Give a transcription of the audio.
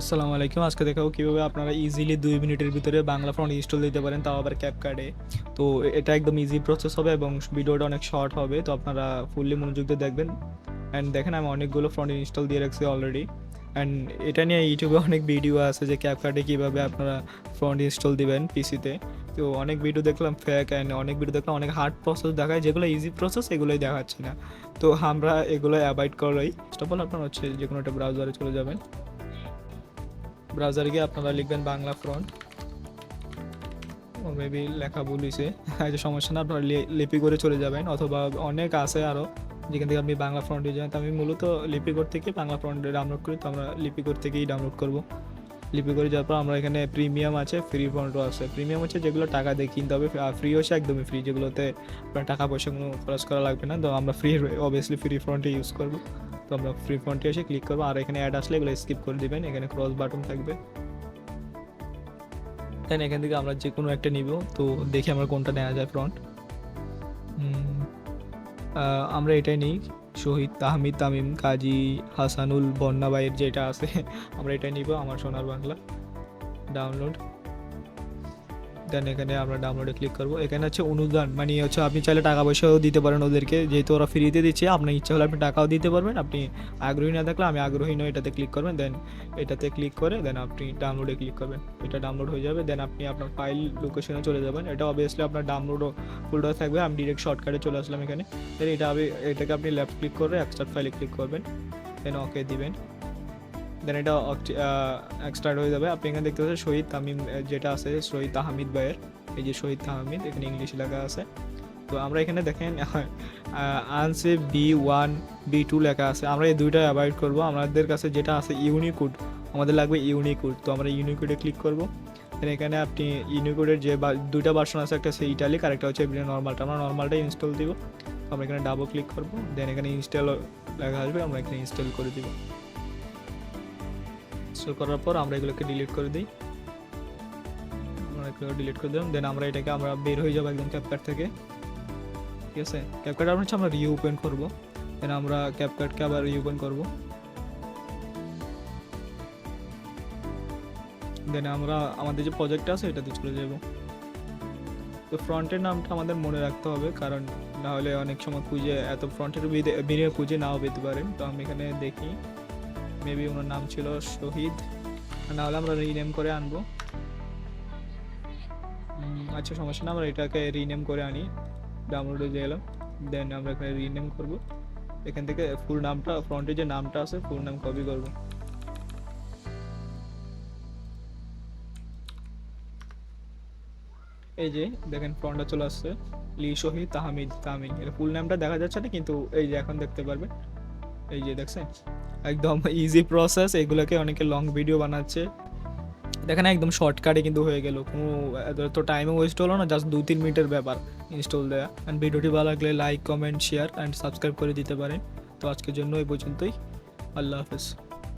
আসসালামু আলাইকুম। আজকে দেখাবো কীভাবে আপনারা ইজিলি দুই মিনিটের ভিতরে বাংলা ফ্রন্ট ইনস্টল দিতে পারেন, তাও আবার ক্যাপ কার্ডে তো এটা একদম ইজি প্রসেস হবে এবং ভিডিওটা অনেক শর্ট হবে, তো আপনারা ফুললি মনোযোগ দিয়ে দেখবেন। অ্যান্ড দেখেন, আমি অনেকগুলো ফ্রন্ট ইনস্টল দিয়ে রাখছি অলরেডি অ্যান্ড এটা নিয়ে ইউটিউবে অনেক ভিডিও আছে যে ক্যাপ কার্ডে কীভাবে আপনারা ফ্রন্ট ইনস্টল দিবেন পিসিতে তো অনেক ভিডিও দেখলাম ফেক অ্যান্ড অনেক ভিডিও দেখলাম অনেক হার্ড প্রসেস দেখায়, যেগুলো ইজি প্রসেস এগুলোই দেখাচ্ছে না। তো আমরা এগুলো অ্যাভয়েড করাই। ফার্স্ট অফ অল আপনার হচ্ছে যে কোনো একটা ব্রাউজারে চলে যাবেন। ব্রাউজারে গিয়ে আপনারা লিখবেন বাংলা ফ্রন্ট মেবি লেখা ভুল হয়েছে যে সমস্যা না, আপনারা লিপি করে চলে যাবেন, অথবা অনেক আছে আরও যেখান থেকে আপনি বাংলা ফ্রন্ট যাবেন তো আমি মূলত লিপিকোড থেকে বাংলা ফ্রন্ট ডাউনলোড করি, তো আমরা লিপিকোড থেকেই ডাউনলোড করব। লিপি করে যাওয়ার পর আমরা এখানে প্রিমিয়াম আছে ফ্রি ফ্রন্টও আছে। প্রিমিয়াম হচ্ছে যেগুলো টাকা দিয়ে কিনতে হবে আর ফ্রি হচ্ছে একদমই ফ্রি যেগুলোতে আপনার টাকা পয়সা কোনো খরচ করা লাগবে না। তো আমরা ফ্রি অবভিয়াসলি ফ্রি ফ্রন্টে ইউজ করব। তো আমরা ফ্রি ফ্রন্টে এসে ক্লিক করব। আর এখানে অ্যাড আসলে এগুলো স্কিপ করে দিবেন। এখানে ক্রস বাটন থাকবে। দেন এখান থেকে আমরা যে কোনো একটা নিব। তো দেখি আমরা কোনটা নেওয়া যায় ফ্রন্ট আমরা এটাই নিই। শহীদ তাহমিদ তামিম, কাজী হাসানুল বন্যাবাইয়ের যেটা আছে, আমরা এটা নিব, আমার সোনার বাংলা। ডাউনলোড দেন এখানে আমরা ডাউনলোডে ক্লিক করব। এখানে হচ্ছে অনুদান মানে হচ্ছে আপনি চাইলে টাকা পয়সাও দিতে পারেন ওদেরকে। যেহেতু ওরা ফ্রিতে দিচ্ছে, আপনার ইচ্ছা হলে আপনি টাকাও দিতে পারবেন। আপনি আগ্রহী না থাকলে আমি আগ্রহী নই এটাতে ক্লিক করবেন। দেন এটাতে ক্লিক করে দেন আপনি ডাউনলোডে ক্লিক করবেন। এটা ডাউনলোড হয়ে যাবে। দেন আপনি আপনার ফাইল লোকেশনে চলে যাবেন। এটা অবভিয়াসলি আপনার ডাউনলোডও ফোল্ডার থাকবে। আমি ডিরেক্ট শর্টকাটে চলে আসলাম এখানে। দেন এটা আমি, এটাকে আপনি লেফট ক্লিক করে এক্সট্রাক্ট ফাইলে ক্লিক করবেন। দেন ওকে দিবেন। দেন এটা এক্সট্রাক্ট হয়ে যাবে। আপনি এখানে দেখতে পাচ্ছেন শহীদ তামিম যেটা আছে, শহীদ তাহমিদ ভাইয়ের। এই যে শহীদ তাহমিদ, এখানে ইংলিশ লেখা আছে। তো আমরা এখানে দেখেন আনসে বি ওয়ান বি টু লেখা আছে। আমরা এই দুইটা অ্যাভয়েড করব। আমাদের কাছে যেটা আছে ইউনিকোড আমাদের লাগবে ইউনিকোড তো আমরা ইউনিকোডে ক্লিক করব। দেন এখানে আপনি ইউনিকোডের যে দুইটা ভার্সন আছে, একটা হচ্ছে ইটালিক আর একটা হচ্ছে নর্মালটা আমরা নর্মালটা ইনস্টল দিব। আমরা এখানে ডাবল ক্লিক করব। দেন এখানে ইনস্টল লেখা আসবে। আমরা এখানে ইনস্টল করে দিব। ইনস্টল করার পর আমরা এগুলোকে ডিলিট করে দিই। আমরা ডিলিট করে দিলাম। দেন আমরা এটাকে, আমরা বের হয়ে যাব একদম ক্যাপকাট থেকে। ঠিক আছে? ক্যাপকাট আমরা হচ্ছে আমরা রিওপেন করব। দেন আমরা ক্যাপকাটকে আবার রিওপেন করব। দেন আমরা, আমাদের যে প্রজেক্ট আছে এটাতে চলে যাব। তো ফ্রন্টের নামটা আমাদের মনে রাখতে হবে, কারণ না হলে অনেক সময় খুঁজে, এত ফ্রন্টের বেরিয়ে খুঁজে নাও পেতে পারেন। তো আমি এখানে দেখি। মেবি ওনার নাম ছিল শহীদ। না হলে আমরা রিনেম করে আনব। আচ্ছা সমস্যা না, আমরা এটাকে রিনেম করে আনি। ডাউনলোডে যে এলাম দেন আমরা এখানে রিনেম করব। এখান থেকে ফুল নামটা ফ্রন্টে যে নামটা আছে ফুল নাম কপি করব। এই যে, দেখেন ফ্রন্টটা চলে আসছে। লি শহীদ তাহমিদ তামিম। এর ফুল নামটা দেখা যাচ্ছে না, কিন্তু এই যে এখন দেখতে পারবেন এই যে দেখছেন? একদম ইজি প্রসেস এগুলোকে অনেকে লং ভিডিও বানাচ্ছে। দেখেন, একদম শর্টকাটে কিন্তু হয়ে গেল। কোনো, এত টাইমও ওয়েস্ট হলো না জাস্ট দু, তিন মিনিটের ব্যাপার ইনস্টল দেওয়া অ্যান্ড ভিডিওটি ভালো লাগলে like comment share and subscribe করে দিতে পারেন। তো আজকের জন্য এই পর্যন্তই। আল্লাহ হাফেজ।